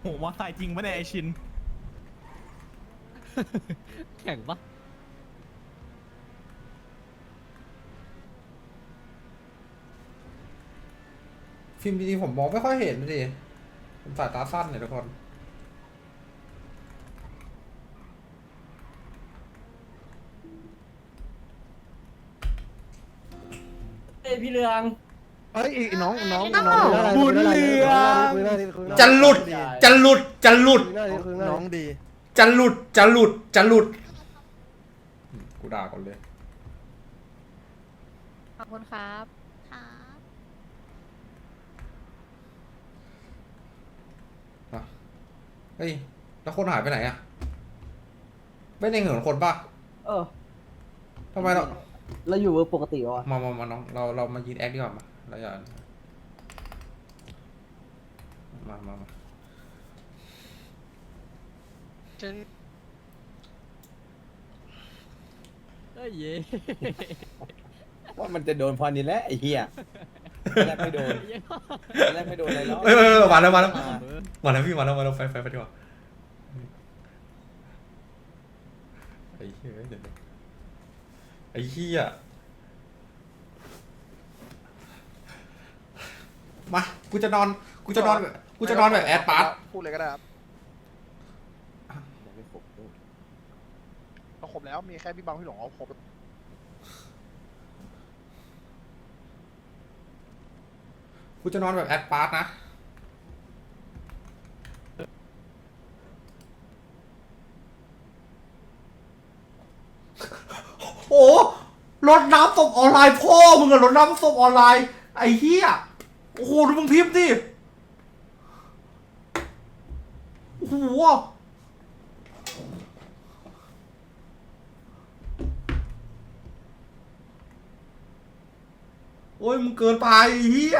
โหมอไซค์จริงปะเนี่ยไอชิน แข่งปะฟิล์มจริงๆผมมองไม่ค่อยเห็นดิผมสายตาสั้นเนี่ยทุกคน เอ้ยพี่เรือง เอ้ยอีน้องน้องน้องน้องบุญเหลืองคุยได้ดิคุยได้ดิจะหลุด จะหลุด จะหลุดคุยได้ดิคุยได้ดิน้องดี จะหลุด จะหลุด จะหลุด กูด่าก่อนเลย ขอบคุณครับ ครับเฮ้ย แล้วคนหายไปไหนอะไม่ได้เหินคนปะเออทำไมเรา เราอยู่เวอร์ปกติวะมามามาน้อง เรา เรามายืนแอคดีกว่ามาเราอย่ามามามาเอ้ยเย่ว่ามันจะโดนพอนี้แหละไอ้เหี้ยแรกไม่โดนแรกไม่โดนอะไรแล้วเอ้ยเอ้ยเอ้ยมาแล้วมาแล้วอ่ามาแล้วพี่มาแล้วมาแล้วไปไปไปดีกว่าไอ้เหี้ยเดี๋ยวนะไอ้เหี้ย มากูจะนอนกูจะนอนแบบกูจะนอนแบบแอดปาร์ตพูดเลยก็ได้ครับยังไม่ครบด้วยเราครบแล้วมีแค่พี่บังพี่หลงเอาครบกูจะนอนแบบแอดปาร์ตนะโอ้รถน้ำศพออนไลน์พ่อมึงอะรถน้ำศพออนไลน์ไอ้เหี้ย โอ้โหดูมึงพิมพ์ดิโอ้โหโอ้ยมึงเกินไปเหี้ย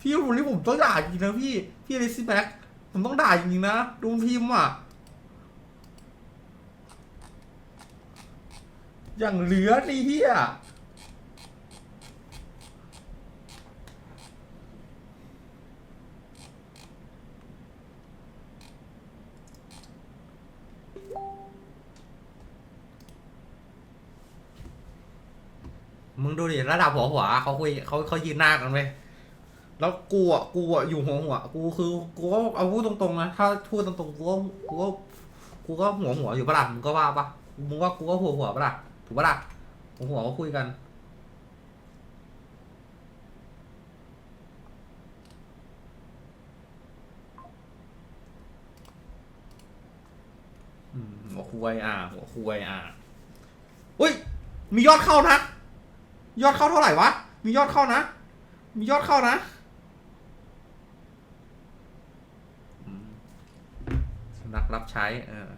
พี่วันนี้ผมต้องด่าจริงนะพี่ พี่ลิซี่แบ็กผมต้องด่าจริงๆนะ ดูมันพิมพ์อะ อย่างเหลือไอ้เหี้ย ดูดิระดับหัวหัวเขาคุยเขาเขายืนหน้ากันไปแล้วกูอะกูอะอยู่หัวหัวกูคือกูก็เอาพูดตรงๆนะถ้าพูดตรงๆกูก็กูก็กูก็หัวหัวอยู่ปะล่ะมึงก็ว่าปะมึงว่ากูก็หัวหัวปะล่ะถูกปะล่ะหัวหัวก็คุยกันอืมหัวคุยอะหัวคุยอะอุ้ยมียอดเข้านะ ยอดเข้าเท่าไหร่วะ มียอดเข้านะ มียอดเข้านะสุนัขรับใช้ เออ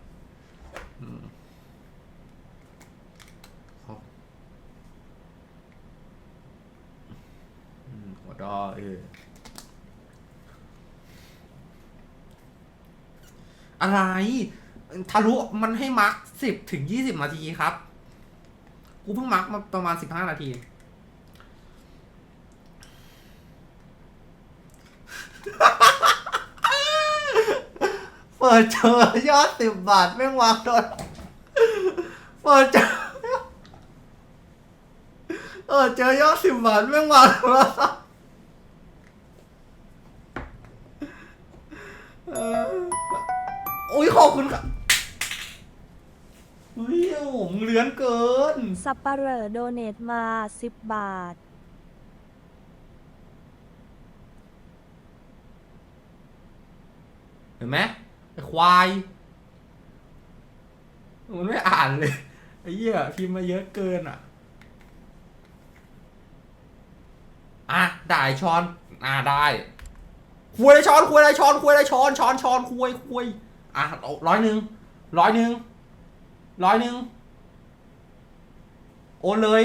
อืมหัวดอเออ อะไร ทะลุมันให้มาร์คสิบถึงยี่สิบนาทีครับ กูเพิ่งมาร์คมาประมาณสิบห้านาที เปิดเจอยอดสิบบาทแม่งวางโดนเปิดเจอเออเจอยอดสิบบาทแม่งวางโทรศัพท์เอโอ้ยขอบคุณครับ เฮ้ยโอ้โหมึงเลื้อนเกิน สับปะเหร่อโดเนทมา10บาท เห็นไหมไอ้ควายมันไม่อ่านเลย ไอ้เหี้ยพิมพ์มาเยอะเกินอะ อะได้ช้อน อะได้คุยอะไรช้อนคุยอะไรช้อนคุยอะไรช้อนช้อนช้อนคุยคุยอะเอาร้อยหนึ่งร้อยหนึ่ง ร้อยหนึ่งโอนเลย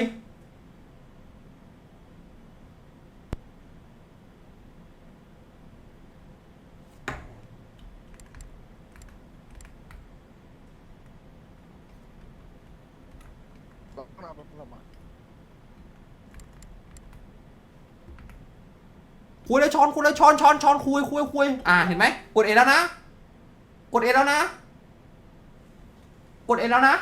คุยเลยช้อนคุยเลยช้อนช้อนช้อนคุยคุยคุยอ่าเห็นไหมกดเอแล้วนะ กดเอแล้วนะ ดเอแล้วนะ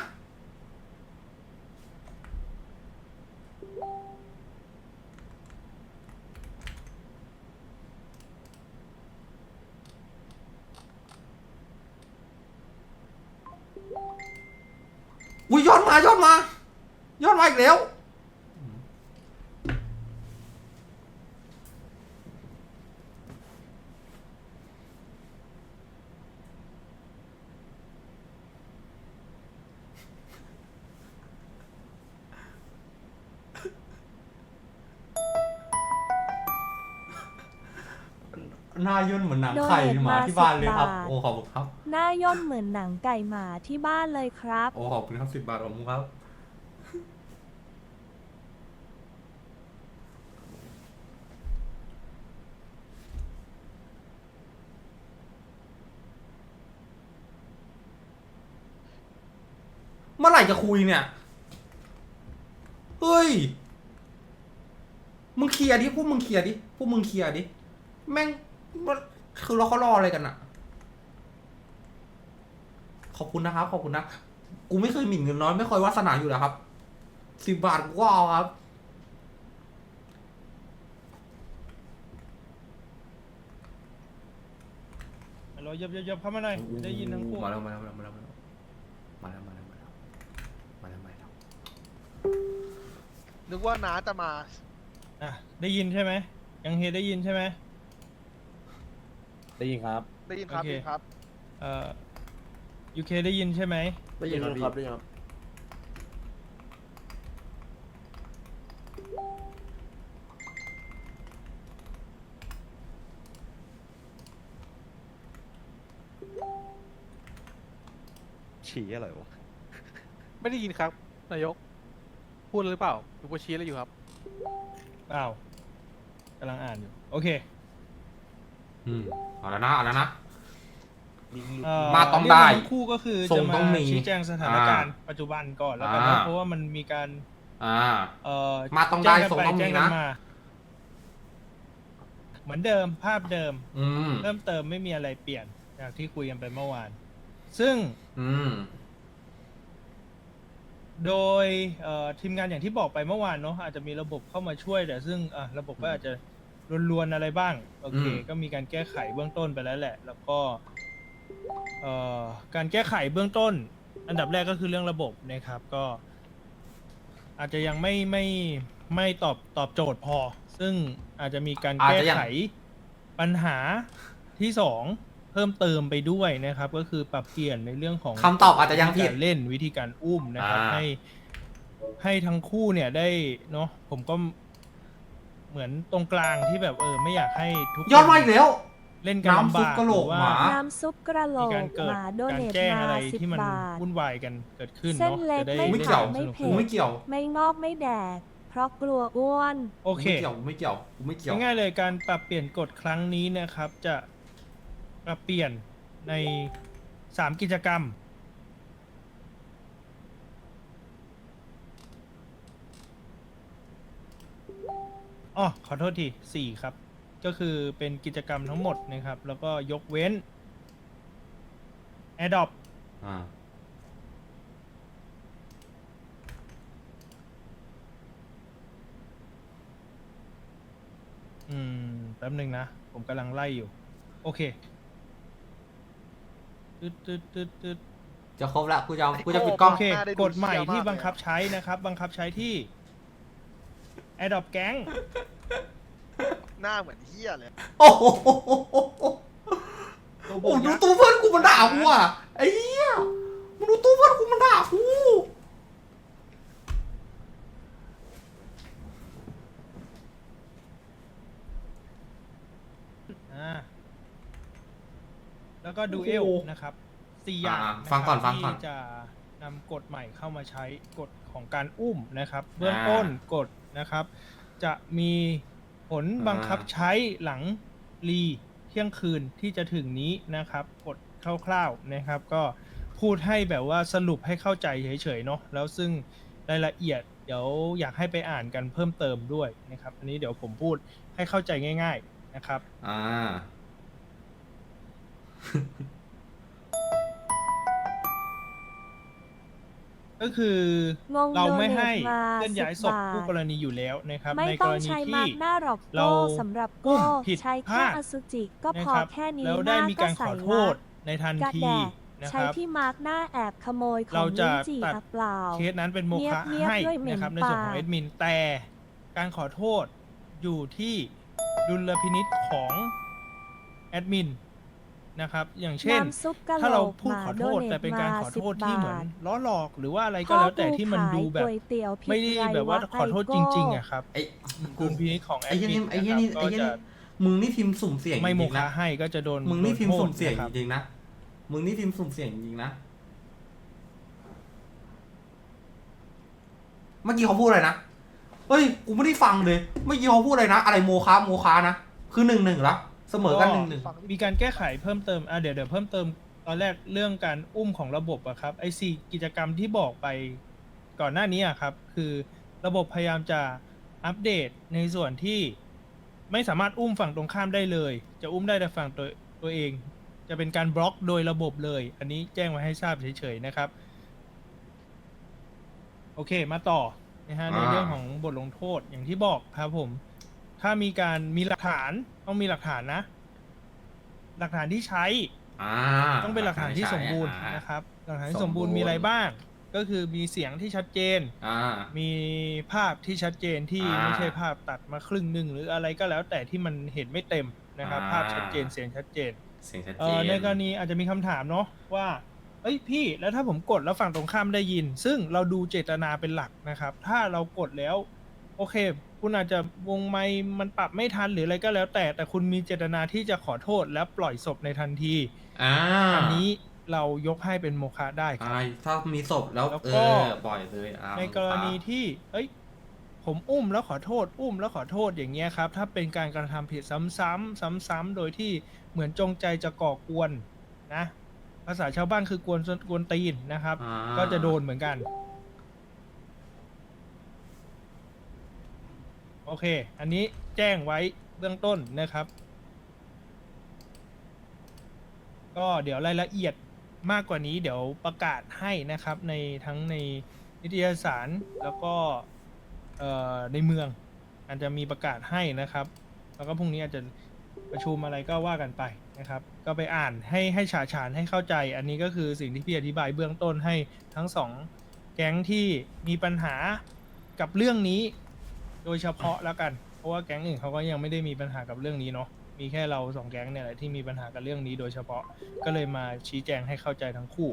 อุ้ยยอนมาย้อนมาย้อนมาอีกแล้ว น้าย่นเหมือนหนังไข่หมาที่บ้านเลยครับโดเนทมา10บาทโอ้ขอบคุณครับ หน้าย่นเหมือนหนังไก่หมาที่บ้านเลยครับ โอ้ขอบคุณครับสิบบาทขอบคุณครับ เมื่อไหร่จะคุยเนี่ย เฮ้ย มึงเคลียร์ดิพวกมึงเคลียร์ดิพวกมึงเคลียร์ดิ แม่ง มันคือเราเขารออะไรกันอะขอบคุณนะครับ ขอบคุณนะกูไม่เคยหมิ่นเงินน้อยไม่เคยวาสนาอยู่แล้วครับสิบบาทกูก็เอาครับ ฮัลโหลยับยับยับเข้ามาหน่อย ได้ยินทั้งคู่มาแล้วมาแล้วมาแล้วมาแล้วมาแล้วมาแล้วมาแล้วมาแล้วมาแล้วนึกว่าน้าจะมาอะได้ยินใช่ไหมยังเฮได้ยินใช่ไหม ได้ยินครับ ได้ยินครับโอเค ได้ยินครับ เอ่อยูเคได้ยินใช่ไหมได้ยินครับ ได้ยินครับ ฉี่อะไรวะ ไม่ได้ยินครับ นายก พูดหรือเปล่าหรือว่าชี้อะไรอยู่ครับ อ้าวกำลังอ่านอยู่ โอเค อืมเอาแล้วนะเอาแล้วนะ เอ่อมาต้องเรียกได้ทั้งคู่ก็คือส่จะงมาต้องมีชี้แจงสถานการณ์ปัจจุบันก่อนแล้วกันนะอ่า เพราะว่ามันมีการอ่า เอ่อมาต้องได้แจ้กันส่งปต้องมีแจ้กันะมาเหมือนเดิมภาพเดิม อืม เริ่มเติมไม่มีอะไรเปลี่ยนจากที่คุยกันไปเมื่อวาน ซึ่งอืม โดยเอ่อทีมงานอย่างที่บอกไปเมื่อวานเนาะอาจจะมีระบบเข้ามาช่วยแต่ซึ่งอะระบบก็อาจจะ รวนๆอะไรบ้าง โอเค อืม ก็มีการแก้ไขเบื้องต้นไปแล้วแหละ แล้วก็เอ่อการแก้ไขเบื้องต้น อันดับแรกก็คือเรื่องระบบนะครับ ก็ อาจจะยังไม่ไม่ไม่ตอบตอบโจทย์พอ ซึ่งอาจจะมีการอาจแก้จะยัง ไขปัญหาที่สองเพิ่มเติมไปด้วยนะครับ ก็คือปรับเปลี่ยนในเรื่องของ คำตอบอาจจะยังผิดวิธีการเล่นวิธีการอุ้มนะครับอ่าให้ให้ทั้งคู่เนี่ยได้เนาะผมก็ เหมือนตรงกลางที่แบบเออไม่อยากให้ทุกคนยอดมาอีกแล้ว เล่นกันน้ำลำซุปบากกะโหลกรือว่า หมา น้ำซุปกระโหลมีกการเกิหดมาโดการเนทแจ้งมาอะไรสิบที่มันบาท วุ่นวายกันเกิดขึ้นเส้นเนาะเล็กจะได้ไม่ไม่เกี่ยว ไม่สนุกเผ็ กูดไม่เกี่ยวไม่งอกไม่แดก เพราะกลัวอ้วน โอเค กูไม่เกี่ยวกูไม่เกี่ยวกูไม่เกี่ยว ง่ายๆเลยการปรับเปลี่ยนกฎครั้งนี้นะครับ จะปรับเปลี่ยนในสามกิจกรรม อ๋อขอโทษทีสี่ครับ ก็คือเป็นกิจกรรมทั้งหมดนะครับ แล้วก็ยกเว้น Adopt อ่าอืมแป๊บหนึ่งนะ ผมกำลังไล่อยู่ โอเคตึ๊ดตึ๊ดตึ๊ดตึ๊ดจะครบละกูจะเอากูจะปิดกล้อง โอเคหน้าได้ดูกฎใหม่เชี่ยวมากที่เลยบังคับใช้นะครับ บังคับใช้ที่ Adopt Gang หน้าเหมือนเฮียเลย โอ้โหตัวบโอ้กดูยักษ์ตู้เพื่อนกูมันด่ากูอะไอ้เหี้ยมึงดูตู้เพื่อนกูมันด่ากูอ่าแล้วก็ดูเอลนะครับสี่ออ่าย่างฟังก่อนนะครับฟังก่อนที่จะ นำกฎใหม่เข้ามาใช้กฎของการอุ้มนะครับ เบื้องต้นกฎนะครับ จะมีผลบังคับใช้หลังรีเที่ยงคืนที่จะถึงนี้นะครับกฎคร่าวๆนะครับ ก็พูดให้แบบว่าสรุปให้เข้าใจเฉยๆเนาะแล้วซึ่งรายละเอียดเดี๋ยวอยากให้ไปอ่านกันเพิ่มเติมด้วยนะครับ อันนี้เดี๋ยวผมพูดให้เข้าใจง่าย ๆนะครับ อ่า ก็คืองงเราไม่โดเนทให้มาเคลื่อนย้ายศพ10บาท ผู้กรณีอยู่แล้วนะครับ ไม่ในกต้องรณีใช้ที่มาร์กหน้าหรอกเราโก้สำหรับอุ้โก้มผิดใช้พแค่ลาด อสุจิก็นะพอครับแค่นี้แล้วหได้น้ามีก็การขใสอโทษละในทันกระทีแดกนะคใช้รับ ที่มาร์กหน้าแอบขโมยขอเรางจะลิ้นจี่ตัดหรือเปล่า เคสนั้นเป็นโมฆะเงียบๆให้ด้วยเหม็นนะครับในส่วนของปาก เอดมินแต่การขอโทษอยู่ที่ดุลพินิษของแอดมิน นะครับ อย่างเช่น น้ำซุปกะโหลถ้าเรากพูดหมาขอโดโทษเนแต่ทเป็นการมาขอสิโทบษที่บาเหมือนทล้อหลอกหรือว่าอะไรก็พ่อแล้วแต่กูที่มันขายดูแบบก๋วยเตี๋ยวผิดไม่ได้ไรแบบว่าวะขอโทษไโก้จริงๆอะครับไอ้ดุลพินิษของแอไอ้ดเหี้ยมินี่นไอ้เหี้ยนะนี่ครับไอ้ก็เหี้ยจะนี่มึงนี่พิมพ์สุ่มเสี่ยงจไม่โมริงๆฆะนะให้ก็จะโดนมึงนี่พิมพ์โทษสุ่มเสี่ยงนะคจรับริงๆนะ มึงนี่พิมพ์สุ่มเสี่ยงจริงๆนะ เมื่อกี้เขาพูดอะไรนะ เฮ้ย กูไม่ได้ฟังเลย เมื่อกี้เขาพูดอะไรนะ อะไรโมคะโมคะนะ คือหนึ่งหนึ่งละ เสมอกันหนึ่งหนึ่งฟังมีการแก้ไขเพิ่มเติมอะเดี๋ยวเดี๋ยวเพิ่มเติมตอนแรกเรื่องการอุ้มของระบบอะครับไอสี่กิจกรรมที่บอกไปก่อนหน้านี้อะครับ คือระบบพยายามจะอัปเดตในส่วนที่ไม่สามารถอุ้มฝั่งตรงข้ามได้เลย จะอุ้มได้แต่ฝั่งตัวตัวเอง จะเป็นการบล็อกโดยระบบเลย อันนี้แจ้งไว้ให้ทราบเฉยๆนะครับ โอเคมาต่อนะฮะในอ่า เรื่องของบทลงโทษอย่างที่บอกครับผม ถ้ามีการมีหลักฐานต้องมีหลักฐานนะ หลักฐานที่ใช้อ่าต้องเป็นหลักฐานที่สมบูรณ์อ่า นะครับ หลักฐานที่สสมมบูบูรรณ์ณ์ มีอะไรบ้าง ก็คือมีเสียงที่ชัดเจน อ่า มีภาพที่ชัดเจนที่อ่าไม่ใช่ภาพตัดมาครึ่งหนึ่งหรืออะไรก็แล้วแต่ที่มันเห็นไม่เต็มนะครับ อ่า ภาพชัดเจนเสียงชัดเจนเสียงชัดเอเจอนในกรณีอาจจะมีคำถามเนาะว่าเอ้ยพี่แล้วถ้าผมกดแล้วฝั่งตรงข้ามได้ยิน ซึ่งเราดูเจตนาเป็นหลักนะครับ ถ้าเรากดแล้ว โอเค คุณอาจจะวงไม้มันปรับไม่ทันหรืออะไรก็แล้ว แต่แต่คุณมีเจตนาที่จะขอโทษและปล่อยศพในทันทีอ่าอันนี้เรายกให้เป็นโมฆะได้ครับ อ่าถ้ามีศพแล้วแล้วเอก็ อปล่อยเลยอ่าในกรณีที่ เอ้ย ผมอุ้มแล้วขอโทษ อุ้มแล้วขอโทษอย่างเงี้ยครับ ถ้าเป็นการกระทำผิดซ้ำๆซ้ำๆโดยที่เหมือนจงใจจะก่อกวนนะ ภาษาชาวบ้านคือกวนกวนตีนนะครับ อ่าก็จะโดนเหมือนกัน โอเค อันนี้แจ้งไว้เบื้องต้นนะครับ ก็เดี๋ยวรายละเอียดมากกว่านี้เดี๋ยวประกาศให้นะครับ ในทั้งในนิตยสารแล้วก็เอ่อในเมืองอาจจะมีประกาศให้นะครับ แล้วก็พรุ่งนี้อาจจะประชุมอะไรก็ว่ากันไปนะครับ ก็ไปอ่านให้ให้ฉาฉานให้เข้าใจ อันนี้ก็คือสิ่งที่พี่อธิบายเบื้องต้นให้ทั้งสองแก๊งที่มีปัญหากับเรื่องนี้ โดยเฉพาะแล้วกัน เพราะว่าแก๊งอื่นเขาก็ยังไม่ได้มีปัญหากับเรื่องนี้เนาะมีแค่เราสองแก๊งเนี่ยแหละที่มีปัญหากับเรื่องนี้โดยเฉพาะก็เลยมาชี้แจงให้เข้าใจทั้งคู่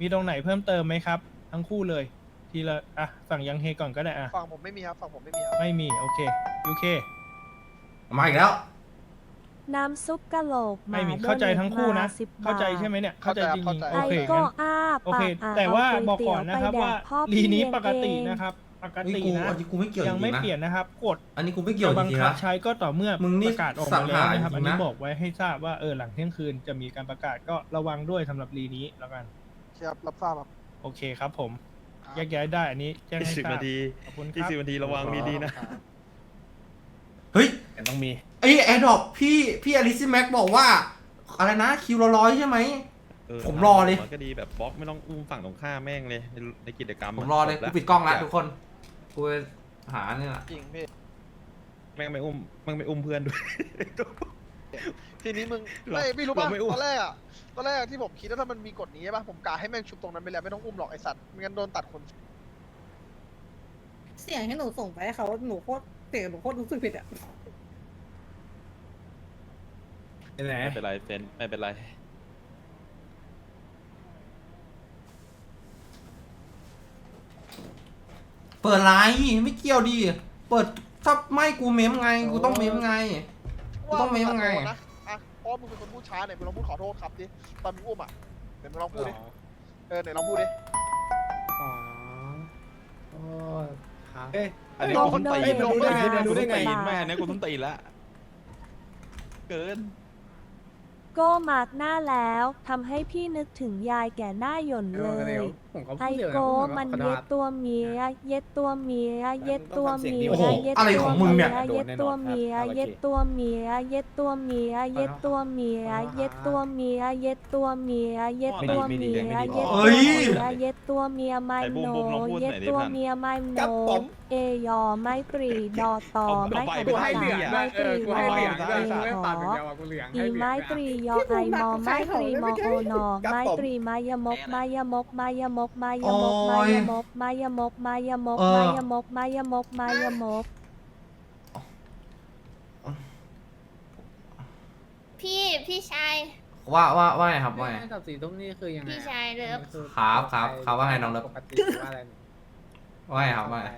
มีตรงไหนเพิ่มเติมไหมครับ ทั้งคู่เลยทีละอะฝั่งยังเฮก่อนก็ได้อะฝั่งผมไม่มีครับฝั่งผมไม่มีครับไม่มีโอเคยูเคมาอีกแล้ว น้ำซุปกะโหลกหไม่มามีโดเข้าใจเนททั้งคู่นะมาสิบบาทเข้าใจใช่ไหมเนี่ยเข้าใจจริงๆโอไอเคโก้งั้น อ้าโอเคปากแต่ว่าเบอกก่อนนะครับไปแดว่าพ่อลีพี่นี้เลี้ยงปกติเองนะครับ ปกนี่ติกูนะอันนี้กูไม่เกี่ยวจยังริไม่งๆนะเปลี่ยนนะครับกดอันนี้กูไม่เกี่ยวจบังริงคัๆบนะ ใช้ก็ต่อเมื่อมึงนี่ประกาศออกมาแล้วนะครับสัอังนหารจริงๆนะนี้บอกไว้ให้ทราบว่าเออหลังเที่ยงคืนจะมีการประกาศก็ระวังด้วยสำหรับลีนี้แล้วกันครับรับทราบครับโอเคครับ ผมแยกย้ายได้อันนี้แจ้งให้สิบทราบนาทีขอบคุณคอีกรับ สิบนาทีระวังมีดีนะ เฮ้ย ต้องมี ไอ้แอร์ดรอปพี่พี่อลิซิแม็กบอกว่า อะไรนะคิวละร้อยใช่ไหมเออผมรอเลย มันก็ดีแบบบล็อกไม่ต้องอุ้มฝั่งตรงข้ามแม่งเลยในในกิจกรรมผมรอเลยจกูบปิดกล้องแล้วทุกคน กูหาเนี่ยแหละจริงพี่ แม่งไม่อุ้มแม่งไม่อุ้มเพื่อนด้วย ทีนี้มึงเราไม่ไม่รู้ป่ะเราไม่อุ้ม ตอนแรกอะตอนแรกอะที่ผมคิดว่าถ้ามันมีกฎนี้ใช่ป่ะผมกาให้แม่งชุบตรงนั้นไปแล้วไม่ต้องอุ้มหรอกไอสัตว์ไม่งั้นโดนตัดคนเสียงให้หนูส่งไปให้เขาหนูโคตรเสียงหนูโคตรรู้สึกผิดอะเป็นไหนไม่เป็นไรเฟนไม่เป็นไร เปิดไลน์ไม่เกี่ยวดิเปิดถ้าไม่กูเมมไงกูต้องเมมไง กูต้องเมมไงว่ามึตัดตัวนะอะเพราะว่ามึงเป็นคนพูดช้าเนี่ยมึงลองพูดขอโทษครับดิตอนมึงอุ้มอะเดี๋ยวมึงลองพูดดิเออเดี๋ยวลองพูดดิอ๋อโอ้ยครับ เอ๊ะอันนี้ลกูงต้นโดตีเนนทรู้ได้ไงมารู้ได้ไงสิบบาทแม่เนี่ยกูต้นตีนละเกินโก้มาร์กหน้าแล้วทำให้พี่นึกถึงยายแก่หน้าหย่นเอเลอเดี๋ยยว ผมก็ไอพูดเดียวโกนะมันขอโทเย็ษดตัวเมีย เย็ดตัวเมีย เย็ดตัวเมียโอ้โหเย็ดอะไรตัวของมึงเนี่ย เย็ดตัวเมีย เย็ดตัวเมีย เย็ดตัวเมีย เย็ดตัวเมีย เย็ดตัวเมีย เย็ดตัวเมีย เย็ดตัวเมีย เย็ดตัวเมียเย็ดตัวเมียไม่โนเย็ดตัวเมียไม่โนเอยอไม่ตรีดอต่อไม่ขัดกูให้เหลืองไม่เอตรีอกูให้เหลืองวด้วยอไม่ขปาอดอย่างเดียวอะกูเหลืองอีให้เหลืองไม้ตรียอไอมอไม้ตรีมอโอนอไม้ตรีมายมกมายมกมายมกมายมกมายมกมายมกมายมกมายมกมายมกมายมกพี่พี่ชาย ว่าว่าว่าไงครับว่าไงไม่กับสีทุ่มนี่คือยังไงพี่ชายเลิฟคือครับครับครับว่าไงน้องเลิฟ ปกติหรือว่าอะไรว่าไงครับว่าไง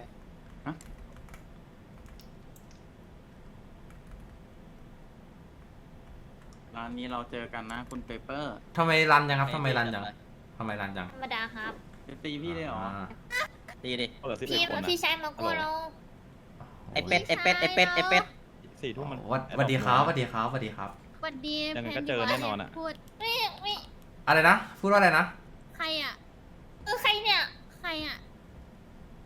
ร้านนี้เราเจอกันนะคุณเปเปอร์ทำไมรันยังครับทำไมรันยัง ทำไมรันยังธรรมดาครับ จะตีพี่ได้เหรอาตีดิ เปิดสิบพี่เอ็ดคนอะพี่ชายมากู้เราไอเป็ด ไอเป็ด ไอเป็ด ไอเป็ด สี่ทุ่มมันสวัสสวัสดีครับสวัสดีครับสวัสดีครับ สวัสดียังไงก็เจอแน่นอนอะ พูดไม่ไม่อะไรนะ พูดว่าอะไรนะ ใครอะเออใครเนี่ย ใครอะ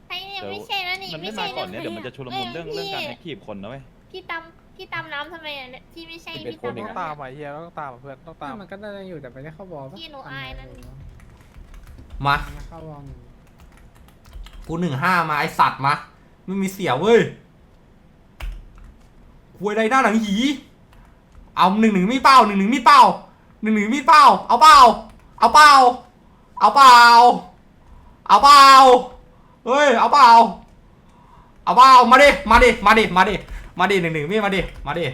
ใครเนี่ยเดี๋ยว ไม่ใช่แล้วนี่มันไม่ไม่ใช่มาก่อนเนี่ยเดี๋ยวมันจะชุลมุนเรื่องเรื่องการพี่แอคทีฟคนนะเว้ย พี่ตำพี่ตำน้ำทำไมอะเนี่ยพี่ไม่ใช่11พี่คนเองตำต้องน้ำตามอะเฮียต้องตามอะเพื่อนต้องตามมันก็ได้อยู่แต่ไม่ได้เข้าบอลปะพี่หนูอายนั่นมาไม่ เข้าบอลกูหนึ่งห้ามาไอสัตว์มาไม่มีเสียเว้ยควยไรหน้าหนังหีเอาหนึ่งหนึ่งมีเป้าหนึ่งหนึ่งมีเป้าหนึ่งหนึ่งมีเป้าเอาเป้าเอาเป้าเอาเป้าเอาเป้าเฮ้ยเอาเป้าเอาเป้ามาดิมาดิมาดิมาดิมาดิหนึ่งหนึ่งมีมาดิมาดิ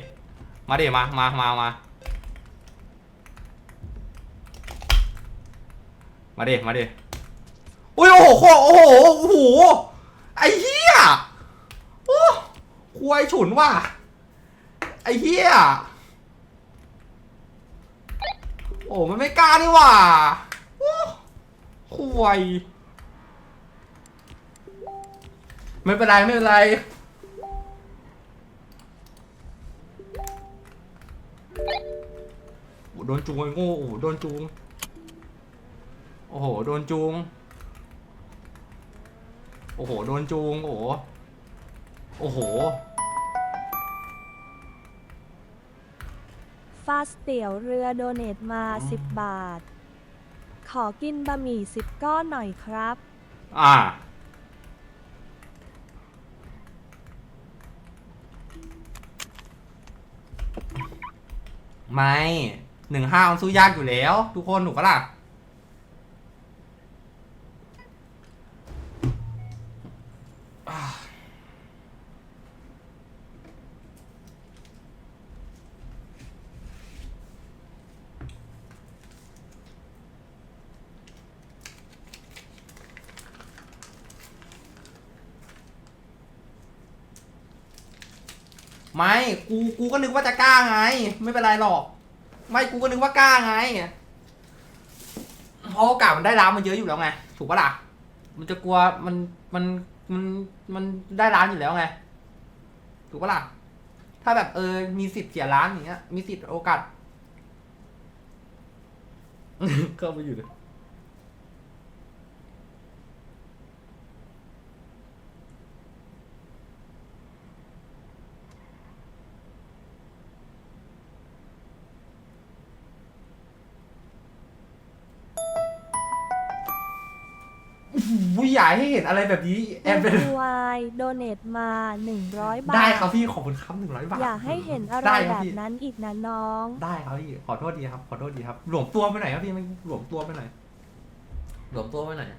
มาดิมามามามา มาดิมาดิอุ้ยโอ้โหโอ้โหโอ้โหไอ้เหี้ยโอ้ควายฉุนว่ะไอ้เหี้ยโอ้มันไม่กล้านี่ว่าโอ้ควายไม่เป็นไรไม่เป็นไรโอ้โดนจูงไอ้โง่โอ้โดนจูง อ้โห โดนจูง โอ้โห โดนจูง โอ้โห โอ้โห ฟาสเตี๋ยวเรือโดเนทมา10 บาท ขอกินบะหมี่ 10 ก้อนหน่อยครับ อ่า ไม่หนึ่งห้ามันสู้ยากอยู่แล้ว ทุกคนถูกปะล่ะ ไม่กูกูก็นึกว่าจะกล้าไง ไม่เป็นไรหรอก ไม่กูก็นึกว่ากล้าไงเพราะโอกาสมันได้ร้านมันเยอะอยู่แล้วไงถูกปะล่ะมันจะกลัวมันมันมันมันได้ร้านอยู่แล้วไงถูกปะล่ะถ้าแบบเออมีสิทธิ์เสียร้านอย่างเงี้ย มีสิทธิ์โอกาสเข้าไปอยู่เลย ผู้ใหญ่ให้เห็นอะไรแบบนี้แอนเป็น วายโดเนทมา 100 บาท ได้ครับพี่ขอบคุณครับหนึ่งร้อยบาท อย่าให้เห็นอะไรได้คแบรับบพี่ นั้นอีกนะน้อง ได้ครับพี่ขอโทษดีครับ ขอโทษดีครับ หลวมตัวไปหน่อยครับพี่ไม่หลวมตัวไปหน่อยหลวมตัวไปหน่อย